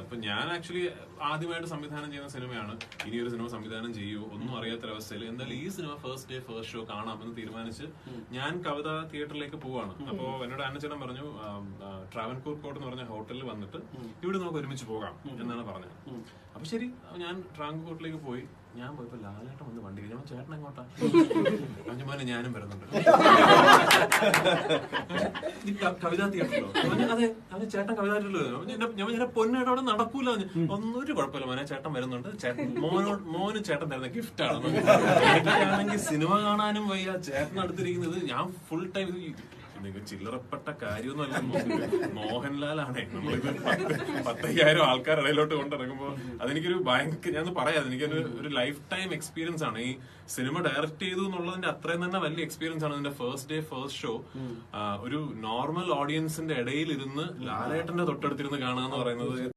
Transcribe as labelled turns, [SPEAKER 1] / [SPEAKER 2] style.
[SPEAKER 1] ഇപ്പൊ ഞാൻ ആക്ച്വലി ആദ്യമായിട്ട് സംവിധാനം ചെയ്യുന്ന സിനിമയാണ്. ഇനി ഒരു സിനിമ സംവിധാനം ചെയ്യൂ. ഒന്നും അറിയാത്ത അവസ്ഥയിൽ എന്തായാലും ഈ cinema first day first show കാണാമെന്ന് തീരുമാനിച്ച് ഞാൻ കവിത തിയേറ്ററിലേക്ക് പോവാണ്. അപ്പോ എന്നോട് അന്നച്ചേട്ടൻ പറഞ്ഞു ട്രാവൻകൂർ കോട്ട് എന്ന് പറഞ്ഞ ഹോട്ടലിൽ വന്നിട്ട് ഇവിടെ നമുക്ക് ഒരുമിച്ച് പോകാം എന്നാണ് പറഞ്ഞത്. അപ്പൊ ശരി ഞാൻ ഞാൻ കോട്ടിലേക്ക് പോയി. ഞാൻ പോയപ്പോ ലാലേട്ടൻ വന്ന് വണ്ടി ഞാൻ ചേട്ടൻ എങ്ങോട്ടാ? അഞ്ചുമാനെ ഞാനും വരുന്നുണ്ട്. കവിതാ തിയേറ്ററിലോ അതെ അവന് ചേട്ടൻ കവിതാ തിയേറ്ററിലോ ഞാൻ ഞാൻ അവിടെ നടക്കൂല ഒന്നൊരു കുഴപ്പമില്ല. മോനെ ചേട്ടൻ വരുന്നുണ്ട്. ചേട്ടൻ മോനോട് മോന് ചേട്ടൻ തരുന്ന ഗിഫ്റ്റ് ആണ്. ആണെങ്കിൽ സിനിമ കാണാനും വയ്യ. ചേട്ടൻ അടുത്തിരിക്കുന്നത് ഞാൻ ഫുൾ ടൈം നിങ്ങൾക്ക് ചില്ലറപ്പെട്ട കാര്യമൊന്നുമല്ല മോഹൻലാലാണേ. നമ്മളിത് പത്ത് പത്തയ്യായിരം ആൾക്കാരിടയിലോട്ട് കൊണ്ടിറങ്ങുമ്പോൾ അതെനിക്കൊരു ഭയങ്കര ഞാൻ പറയാം. എനിക്കൊരു ഒരു ലൈഫ് ടൈം എക്സ്പീരിയൻസ് ആണ്. ഈ സിനിമ ഡയറക്ട് ചെയ്തു എന്നുള്ളതിന്റെ അത്രയും തന്നെ വലിയ എക്സ്പീരിയൻസ് ആണ് ഇതിന്റെ ഫസ്റ്റ് ഡേ ഫസ്റ്റ് ഷോ ഒരു നോർമൽ ഓഡിയൻസിന്റെ ഇടയിൽ ഇരുന്ന് ലാലേട്ടന്റെ തൊട്ടടുത്തിരുന്ന് കാണുക എന്ന് പറയുന്നത്